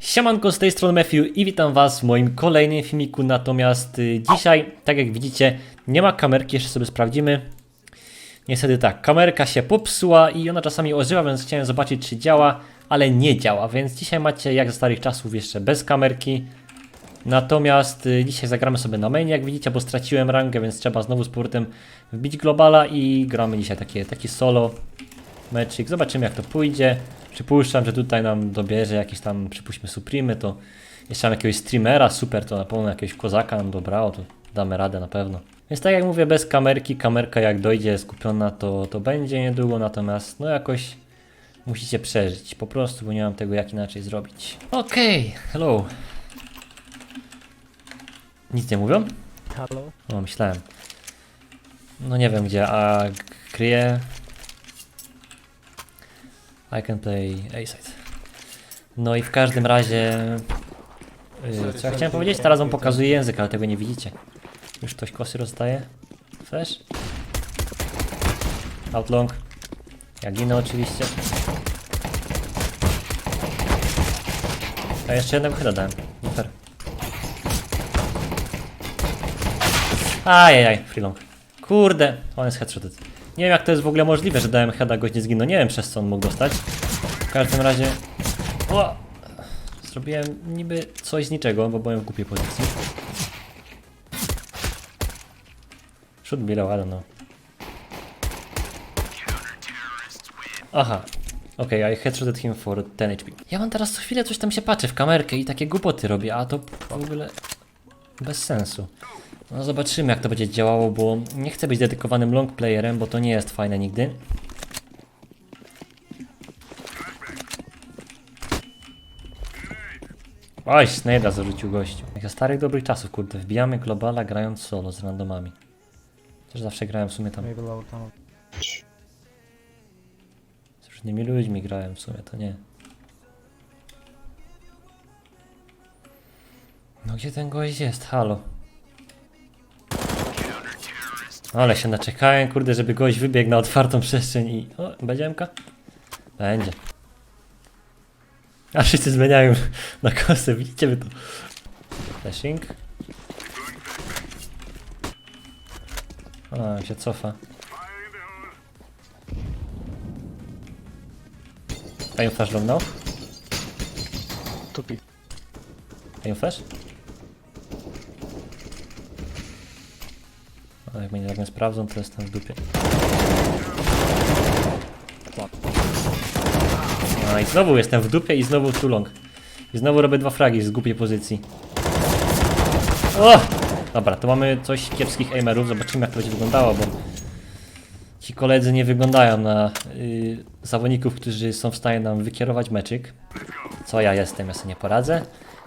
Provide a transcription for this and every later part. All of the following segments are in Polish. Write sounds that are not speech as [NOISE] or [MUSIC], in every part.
Siemanko, z tej strony Matthew i witam was w moim kolejnym filmiku, natomiast y, dzisiaj, tak jak widzicie, nie ma kamerki, jeszcze sobie sprawdzimy. Niestety tak, kamerka się popsuła i ona czasami ożywa, więc chciałem zobaczyć czy działa, ale nie działa, więc dzisiaj macie jak za starych czasów jeszcze bez kamerki. Natomiast y, dzisiaj zagramy sobie na mainie, jak widzicie, bo straciłem rangę, więc trzeba znowu z powrotem wbić globala i gramy dzisiaj takie, taki solo meczyk. Zobaczymy jak to pójdzie. Przypuszczam, że tutaj nam dobierze jakieś tam, przypuśćmy Supremy, to jeszcze mam jakiegoś streamera, super, to na pewno jakiegoś kozaka nam dobrało, to damy radę na pewno. Więc tak jak mówię, bez kamerki, kamerka jak dojdzie skupiona, to, to będzie niedługo, natomiast no jakoś musicie przeżyć, po prostu, bo nie mam tego jak inaczej zrobić. Okej, hello. Nic nie mówią? Halo? No, myślałem. No nie wiem gdzie, a kryje. I can play A-side. No i w każdym razie. Yy, co ja chciałem powiedzieć? Teraz wam pokazuję język, ale tego nie widzicie. Już ktoś kosy rozdaje. Flash. Outlong. Ja ginę oczywiście. A jeszcze jednego chyba dałem. Nie fair. Ajajaj, freelong. Kurde, on jest headshoted. Nie wiem jak to jest w ogóle możliwe, że dałem heada, gość nie zginął. Nie wiem przez co on mógł dostać. W każdym razie... O! Zrobiłem niby coś z niczego, bo byłem w głupiej pozycji. Shoot below, I don't know. Aha. Okej, okay, I headshotted him for 10 HP. Ja mam teraz co chwilę coś tam się patrzę w kamerkę i takie głupoty robię, a to w ogóle bez sensu. No zobaczymy jak to będzie działało, bo nie chcę być dedykowanym long playerem, bo to nie jest fajne nigdy. Oj, Snade'a zarzucił gościu. Jak za starych dobrych czasów, kurde, wbijamy globala grając solo z randomami. Też zawsze grałem w sumie tam z różnymi ludźmi grałem w sumie, to nie. No gdzie ten gość jest? Halo. Ale się naczekałem, kurde, żeby gość wybiegł na otwartą przestrzeń i... O, będzie MK? Będzie. A wszyscy zmieniają na kosę, widzicie wy to? Flashing. A, się cofa. Are you flash long now? Tupi. Are you flash? Jak mnie nie sprawdzą, to jestem w dupie. A i znowu jestem w dupie i znowu too long. I znowu robię dwa fragi z głupiej pozycji. O! Dobra, to mamy coś kiepskich aimerów. Zobaczymy jak to będzie wyglądało, bo ci koledzy nie wyglądają na y, zawodników, którzy są w stanie nam wykierować meczyk. Co ja jestem, ja sobie nie poradzę.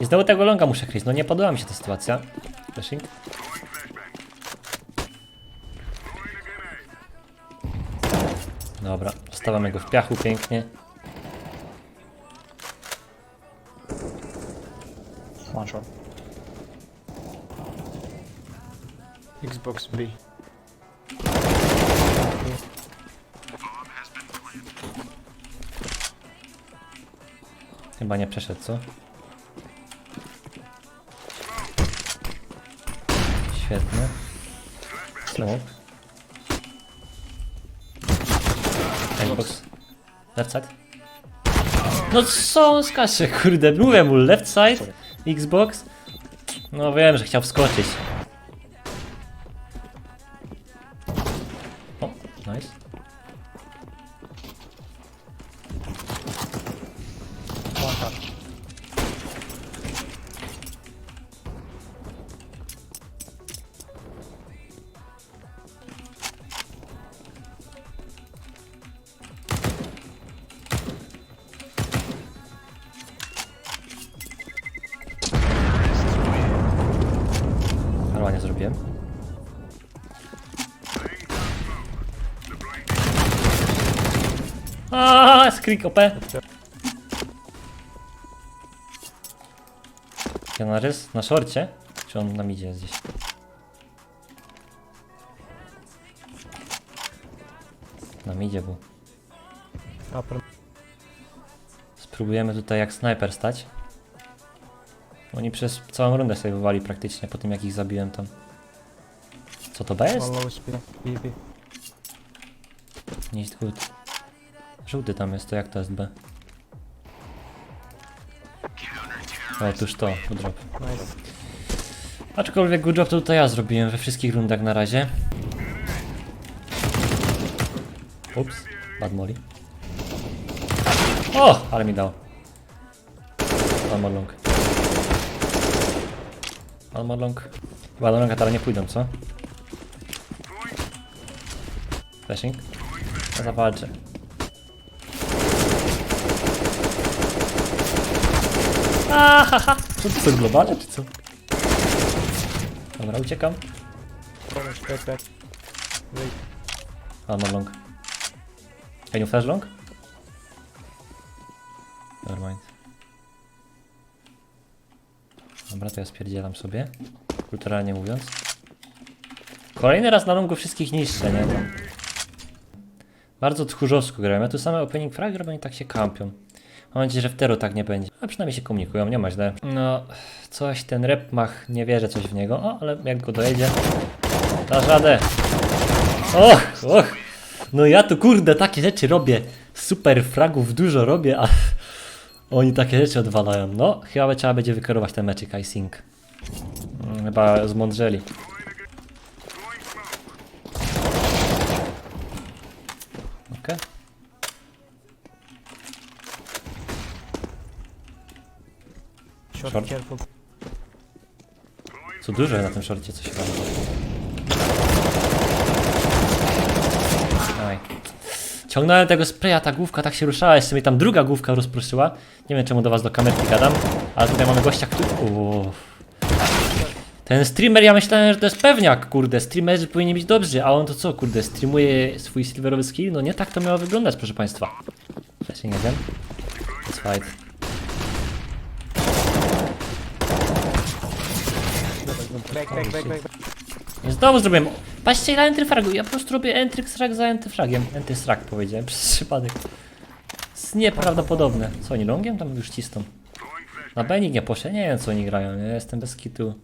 I znowu tego longa muszę kryć. No nie podoba mi się ta sytuacja. Flashing. Dobra, stawiamy go w piachu pięknie. One shot. Xbox B. Chyba nie przeszedł, co? Świetnie. Smoke. Left side. No co skacze, kurde, mówię mu left side, Xbox. No wiem, że chciał wskoczyć. Skrik OP. Janarys na szorcie? Czy on nam idzie gdzieś? Tam idzie. Upper. Spróbujemy tutaj jak snajper stać. Oni przez całą rundę sobie praktycznie po tym jak ich zabiłem tam. Co to jest? jest good. Żółty tam jest, to jak to jest B? Otóż to, good job. Nice. Aczkolwiek good job to tutaj ja zrobiłem we wszystkich rundach na razie. Ups, bad molly. O, ale mi dał. One more long. One more long. Chyba do teraz nie pójdą, co? Flashing? Zawalczę. Ahaha! Co to są globale, czy co? Dobra, uciekam. Wait. One more long. Can you flash long? Nevermind. Dobra, to ja spierdzielam sobie. Kulturalnie mówiąc. Kolejny raz na longu wszystkich niszczę, nie? Bardzo tchórzowsko grałem. Ja tu same opening frag robię i tak się kampią. Mam nadzieję, że w Teru tak nie będzie. A przynajmniej się komunikują, nie ma źle. No, coś ten rep mach, nie wierzę coś w niego. O, ale jak go dojedzie, dasz radę. Och, och. No ja tu kurde takie rzeczy robię. Super fragów dużo robię, a oni takie rzeczy odwalają. No, chyba trzeba będzie wykierować ten meczyk I think. Chyba zmądrzeli. Short, Short. careful. Co dużo na tym szorcie coś robi. Aj. Ciągnąłem tego spraya, ta główka tak się ruszała, jeszcze mi tam druga główka rozproszyła. Nie wiem czemu do was do kamerki gadam, ale tutaj mamy gościa, który... Uff. Ten streamer, ja myślałem, że to jest pewniak, kurde, streamerzy powinni być dobrzy, a on to co, kurde, streamuje swój silverowy skill? No nie tak to miało wyglądać, proszę państwa. Flashing again. Let's fight. Back, back, back, back. I znowu zrobiłem. Patrzcie ile entryfragu. Ja po prostu robię entryfrag za entryfragiem. Entryfrag powiedziałem przez [LAUGHS] przypadek. Jest nieprawdopodobne. Co oni longiem tam już cisną? Na B nikt nie poszedł. Nie wiem co oni grają. Ja jestem bez kitu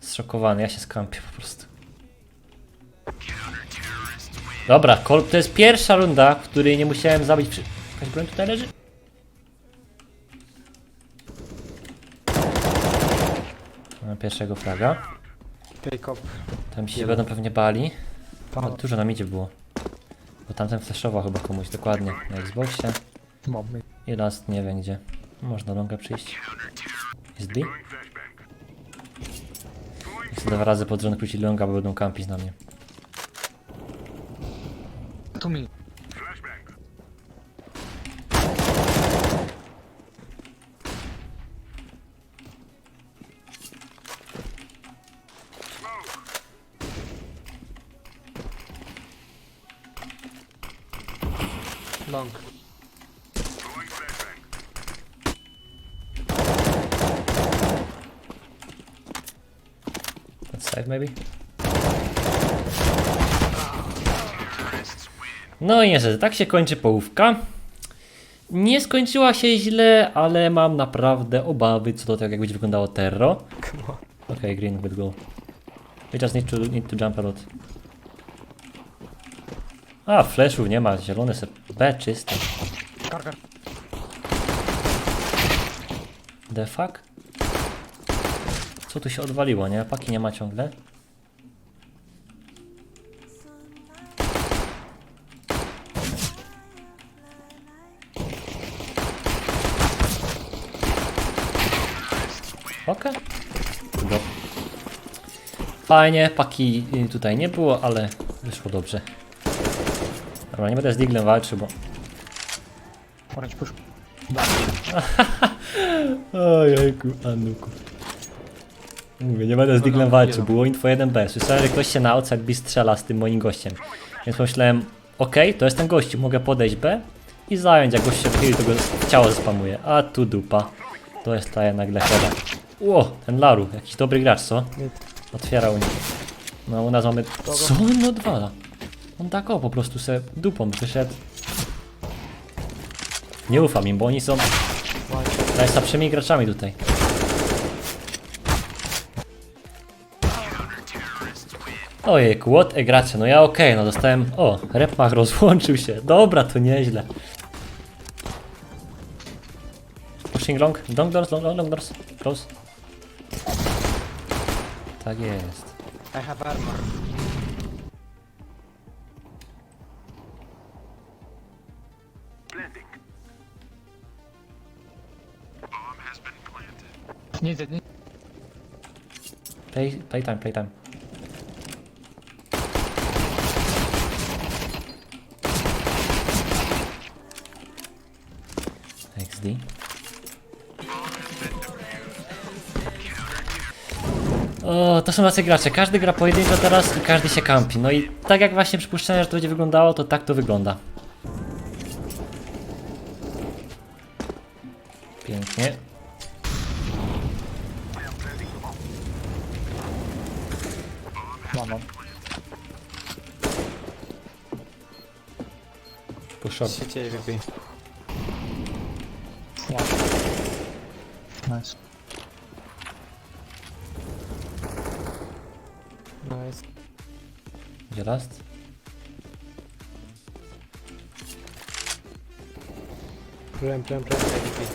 zszokowany. Ja się skampię po prostu. Dobra, to jest pierwsza runda, w której nie musiałem zabić. Przy... Jakaś broń tutaj leży? Pierwszego fraga. Up. Tam się będą pewnie bali. No, Tunnel. dużo na midzie było. Bo tamten flashował chyba komuś, dokładnie. Na Xboxie. Me. I last nie wiem gdzie. Można longa przyjść. Jest B? Chcę dwa razy pod rząd krócić longa, bo będą kampić na mnie. To me. Long. Let's save maybe? No i niestety, tak się kończy połówka. Nie skończyła się źle, ale mam naprawdę obawy co do tego, jak będzie wyglądało Terro. Okay, green would go. We just need to need to jump a lot. A, flashów nie ma, zielony se B kar. The fuck? Co tu się odwaliło, nie? Paki nie ma ciągle. Okay. Fajnie, paki tutaj nie było, ale wyszło dobrze. Dobra, nie będę z Diglem walczył, bo Orange push. Ojejku, Anuku. Mówię, nie będę z Diglem walczył, było info 1B. Słyszałem, że ktoś się na outside B strzela z tym moim gościem. Więc pomyślałem, okej, to jest ten gościu, mogę podejść B i zająć, jak gość się wychyli, to go ciało spamuje. A tu dupa. To jest ta nagle heada. Ło, ten Laru, jakiś dobry gracz, co? Mid. Otwierał mnie. No u nas mamy... Co on odwala? On tak o, po prostu se dupą wyszedł. Nie ufam im, bo oni są najsłabszymi graczami tutaj. Ojej, what e no ja okej, no dostałem, o, repmach rozłączył się, dobra, to nieźle. Pushing long, long doors, long, long, long doors, close. Tak jest. I have armor. Nie idę, nie. Play, playtime, playtime. XD. O, to są tacy gracze. Każdy gra pojedynczo teraz i każdy się kampi. No i tak jak właśnie przypuszczałem, że to będzie wyglądało, to tak to wygląda. Pięknie. Push short. Siecie AVP. Nice. Nice. Gdzie last? Ramp, ramp, ramp, AVP.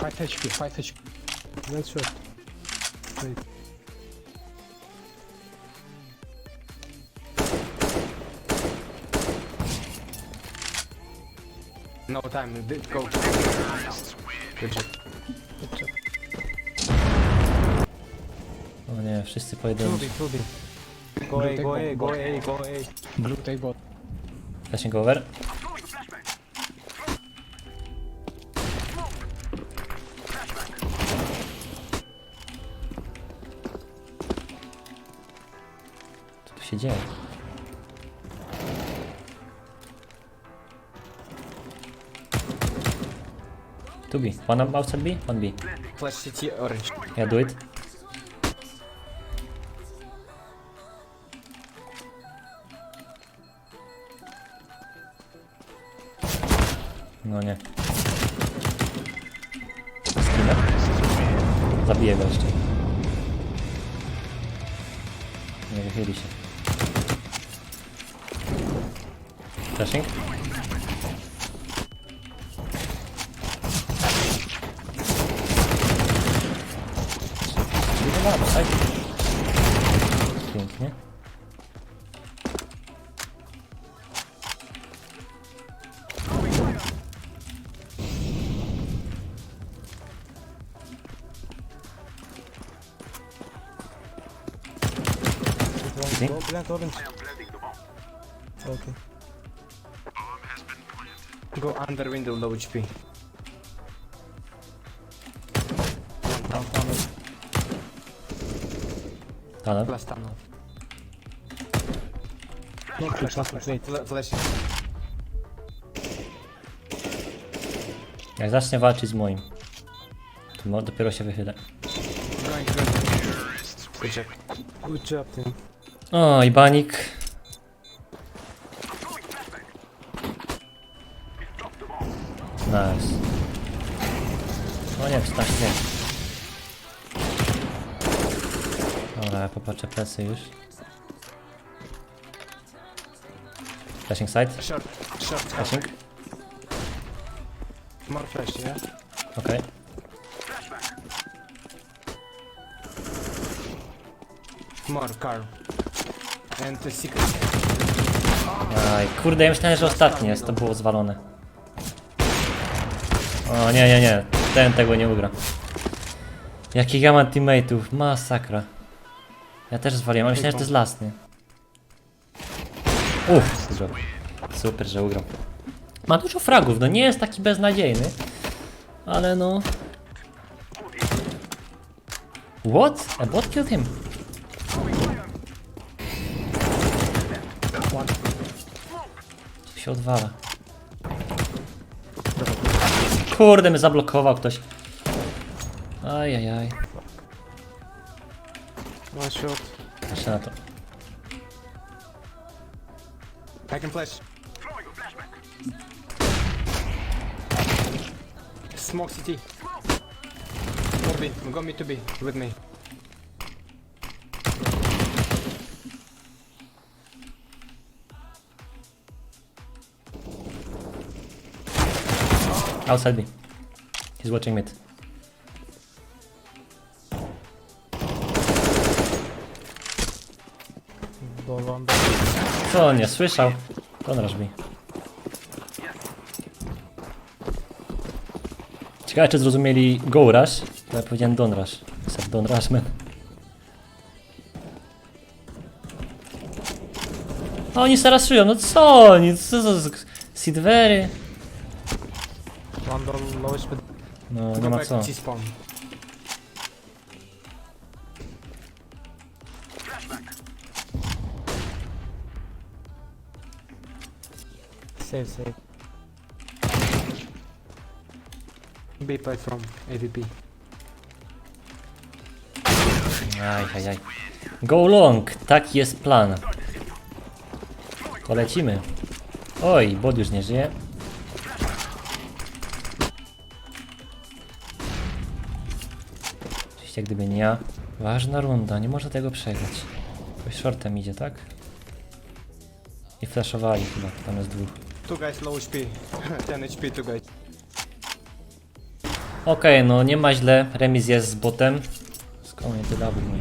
5 HP, 5 HP. Not sure. No time, d- go. Good job. Good job. O nie, wszyscy pojedynczy. Tubi, tubi. Go A, go A, go A, go A. Blue take bot. Flashing over. Co tu się dzieje? Tu B. One outside B, one B. Flash city orange. Yeah, do it. No nie. Skinner? Zabiję go jeszcze. Nie wychyli się. Flashing? To tak? Plant orange. Okay. Go under window, low HP. Last tunnel. No. Jak zacznie walczyć z moim, to mo- dopiero się wychylę. Good job. Good job, team. O, i banik. Nice. O nie, czy tam Dobra, ja popatrzę plecy już. Flashing side. Short, short, Flashing. More flash, yeah? Okej. More car. And the secret. Aj, kurde, ja myślałem, że ostatni jest, to było zwalone. O, nie, nie, nie, ten tego nie ugra. Jakich ja mam teammateów, masakra. Ja też zwaliłem, ale myślałem, że to jest last, nie? Uff, super. Super, że ugrał. Ma dużo fragów, no nie jest taki beznadziejny. Ale no... What? A bot killed him. Co się odwala? Kurde, mnie zablokował ktoś. Ajajaj. One shot. Patrzę na to. I can flash. Smoke city. Or B. Go me to B with me. Outside me. He's watching mid. Lądu. Co on nie słyszał? Konraż mi. Ciekawe czy zrozumieli Go Rush? To ja powiedziałem Don Rush. Sir Don Rush, man. A oni teraz szyją, no co oni? Co to za mid. No nie ma co. Save, save. B platform. AVP. Aj, aj, aj. Go long, taki jest plan. Polecimy. Oj, bod już nie żyje. Oczywiście gdyby nie ja. Ważna runda, nie można tego przegrać. Ktoś shortem idzie, tak? I flashowali chyba, tam jest dwóch. Two guys low HP. 10 HP, two guys. Okej, no nie ma źle, remis jest z botem. Skąd nie double mój.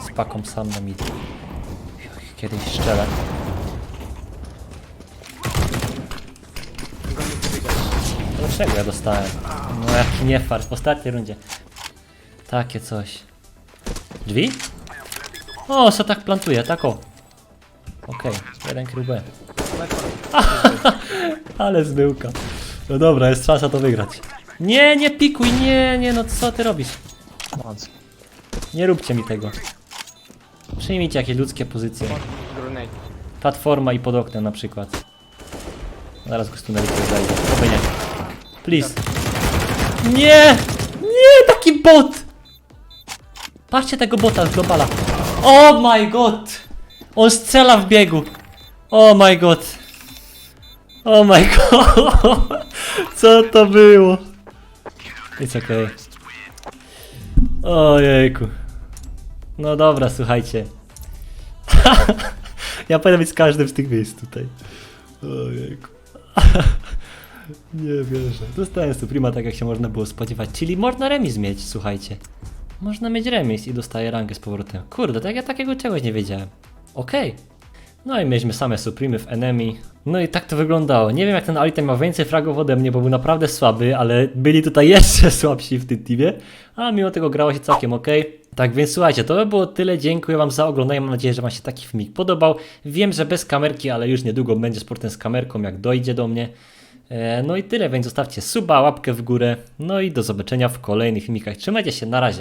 Z paką sam na mid. Kiedyś guys. Dlaczego ja dostałem? No jaki nie fart w ostatniej rundzie. Takie coś. Drzwi? O, co tak plantuje, tak o. Okej, jeden krył B. [LAUGHS] Ale zbyłka. No dobra, jest szansa to wygrać. Nie, nie pikuj, nie, nie, no co ty robisz? Once. Nie róbcie mi tego. Przyjmijcie jakieś ludzkie pozycje. Platforma i pod oknem na przykład. Zaraz go stuneli zajdzie. Oby nie. Please. Nie! Nie, taki bot! Patrzcie tego bota z globala. Oh my god! On strzela w biegu. Oh my god. Oh my god. [LAUGHS] Co to było? It's okay. Ojejku. No dobra, słuchajcie. [LAUGHS] ja powinien być z każdym z tych miejsc tutaj. Ojejku. [LAUGHS] Nie wierzę. Dostałem Suprema tak jak się można było spodziewać. Czyli można remis mieć, słuchajcie. Można mieć remis i dostaję rangę z powrotem. Kurde, tak ja takiego czegoś nie wiedziałem. Okej. No i mieliśmy same Supremy w Enemy. No i tak to wyglądało. Nie wiem jak ten Alita miał więcej fragów ode mnie, bo był naprawdę słaby, ale byli tutaj [LAUGHS] jeszcze słabsi w tym teamie. A mimo tego grało się całkiem ok. Tak więc słuchajcie, to by było tyle. Dziękuję Wam za oglądanie. Mam nadzieję, że Wam się taki filmik podobał. Wiem, że bez kamerki, ale już niedługo będzie sportem z kamerką, jak dojdzie do mnie. E, No i tyle, więc zostawcie suba, łapkę w górę. No i do zobaczenia w kolejnych filmikach. Trzymajcie się, na razie.